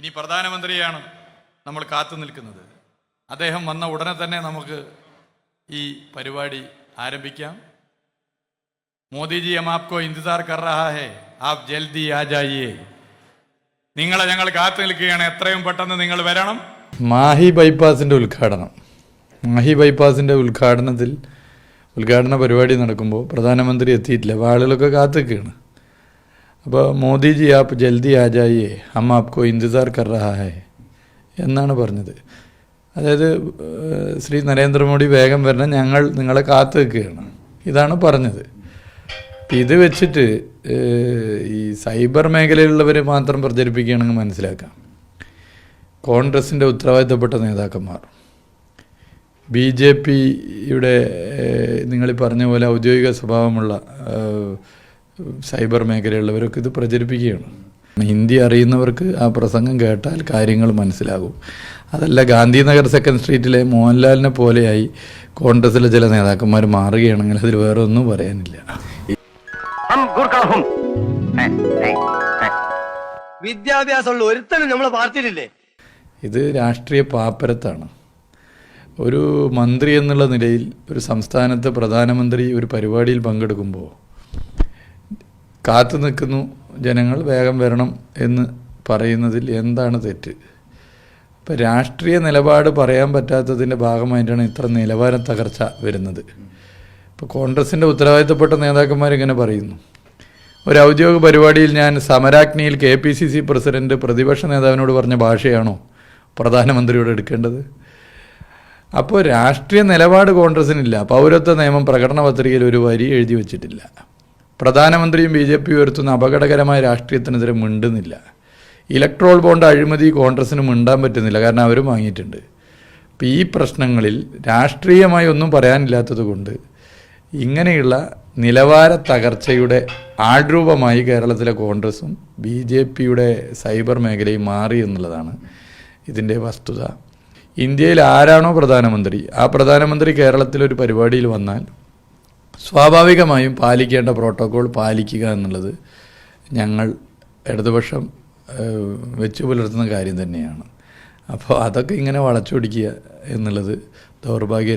ഇനി പ്രധാനമന്ത്രിയാണ് നമ്മൾ കാത്തു നിൽക്കുന്നത്. അദ്ദേഹം വന്ന ഉടനെ തന്നെ നമുക്ക് ഈ പരിപാടി ആരംഭിക്കാം. മോദിജി ഹം ആപ്കോ ഇന്തിസാർ കർ റഹാ ആപ് ജൽദി ആ നിങ്ങളെ ഞങ്ങൾ കാത്തു നിൽക്കുകയാണ്. എത്രയും പെട്ടെന്ന് നിങ്ങൾ വരണം. മാഹി ബൈപ്പാസിന്റെ ഉദ്ഘാടനം. മാഹി ബൈപ്പാസിന്റെ ഉദ്ഘാടനത്തിൽ ഉദ്ഘാടന പരിപാടി നടക്കുമ്പോൾ പ്രധാനമന്ത്രി എത്തിയിട്ടില്ല. അപ്പോൾ ആളുകളൊക്കെ കാത്തിക്കുകയാണ് അപ്പോൾ മോദിജി ആപ്പ് ജൽദി ആ ജായിയേ ഹം ആപ്കോ ഇന്തിസാർ കർ എന്നാണ് പറഞ്ഞത്. അതായത് ശ്രീ നരേന്ദ്രമോദി വേഗം വരണം ഞങ്ങൾ നിങ്ങളെ കാത്തു നിൽക്കുകയാണ് ഇതാണ് പറഞ്ഞത്. ഇത് വെച്ചിട്ട് ഈ സൈബർ മേഖലയിലുള്ളവർ മാത്രം പ്രചരിപ്പിക്കുകയാണെങ്കിൽ മനസ്സിലാക്കാം. കോൺഗ്രസിന്റെ ഉത്തരവാദിത്തപ്പെട്ട നേതാക്കന്മാർ. ബി ജെ പിയുടെ നിങ്ങൾ പറഞ്ഞ പോലെ ഔദ്യോഗിക സ്വഭാവമുള്ള സൈബർ മേഖലയുള്ളവരൊക്കെ ഇത് പ്രചരിപ്പിക്കുകയാണ്. ഹിന്ദി അറിയുന്നവർക്ക് ആ പ്രസംഗം കേട്ടാൽ കാര്യങ്ങൾ മനസ്സിലാകും. അതല്ല ഗാന്ധിനഗർ സെക്കൻഡ് സ്ട്രീറ്റിലെ മോഹൻലാലിനെ പോലെയായി കോൺഗ്രസിലെ ചില നേതാക്കന്മാർ മാറുകയാണെങ്കിൽ അതിൽ വേറെ ഒന്നും പറയാനില്ല. വിദ്യാഭ്യാസമുള്ള ഇത് രാഷ്ട്രീയ പാപ്പരത്താണ്. ഒരു മന്ത്രി എന്നുള്ള നിലയിൽ ഒരു സംസ്ഥാനത്ത് പ്രധാനമന്ത്രി ഒരു പരിപാടിയിൽ പങ്കെടുക്കുമ്പോൾ കാത്തു നിൽക്കുന്നു ജനങ്ങൾ വേഗം വരണം എന്ന് പറയുന്നതിൽ എന്താണ് തെറ്റ്? ഇപ്പം രാഷ്ട്രീയ നിലപാട് പറയാൻ പറ്റാത്തതിന്റെ ഭാഗമായിട്ടാണ് ഇത്ര നിലവാര തകർച്ച വരുന്നത്. ഇപ്പോൾ കോൺഗ്രസിന്റെ ഉത്തരവാദിത്തപ്പെട്ട നേതാക്കന്മാരിങ്ങനെ പറയുന്നു. ഒരു ഔദ്യോഗിക പരിപാടിയിൽ ഞാൻ സമരാഗ്നിയിൽ K P C C president പ്രതിപക്ഷ നേതാവിനോട് പറഞ്ഞ ഭാഷയാണോ പ്രധാനമന്ത്രിയോട് എടുക്കേണ്ടത്? അപ്പോൾ രാഷ്ട്രീയ നിലപാട് കോൺഗ്രസിനില്ല. പൗരത്വ നിയമം പ്രകടന പത്രികയിൽ ഒരു വരി എഴുതി വച്ചിട്ടില്ല. പ്രധാനമന്ത്രിയും ബി ജെ പി ഉയർത്തുന്ന അപകടകരമായ രാഷ്ട്രീയത്തിനെതിരെ മിണ്ടുന്നില്ല. ഇലക്ട്രോൾ ബോണ്ട് അഴിമതി കോൺഗ്രസ്സിന് മിണ്ടാൻ പറ്റുന്നില്ല. കാരണം അവരും വാങ്ങിയിട്ടുണ്ട്. അപ്പം ഈ പ്രശ്നങ്ങളിൽ രാഷ്ട്രീയമായി ഒന്നും പറയാനില്ലാത്തത് കൊണ്ട് ഇങ്ങനെയുള്ള നിലവാര തകർച്ചയുടെ ആൾരൂപമായി കേരളത്തിലെ കോൺഗ്രസും ബി ജെ പിയുടെ സൈബർ മേഖലയും മാറി എന്നുള്ളതാണ് ഇതിന്റെ വസ്തുത. ഇന്ത്യയിൽ ആരാണോ പ്രധാനമന്ത്രി? ആ പ്രധാനമന്ത്രി കേരളത്തിലൊരു പരിപാടിയിൽ വന്നാൽ സ്വാഭാവികമായും പാലിക്കേണ്ട പ്രോട്ടോകോൾ പാലിക്കുക എന്നുള്ളത് ഞങ്ങൾ ഇടതുപക്ഷം വെച്ച് പുലർത്തുന്ന കാര്യം തന്നെയാണ്. അപ്പോൾ അതൊക്കെ ഇങ്ങനെ വളച്ചൊടിക്കുക എന്നുള്ളത് ദൗർഭാഗ്യ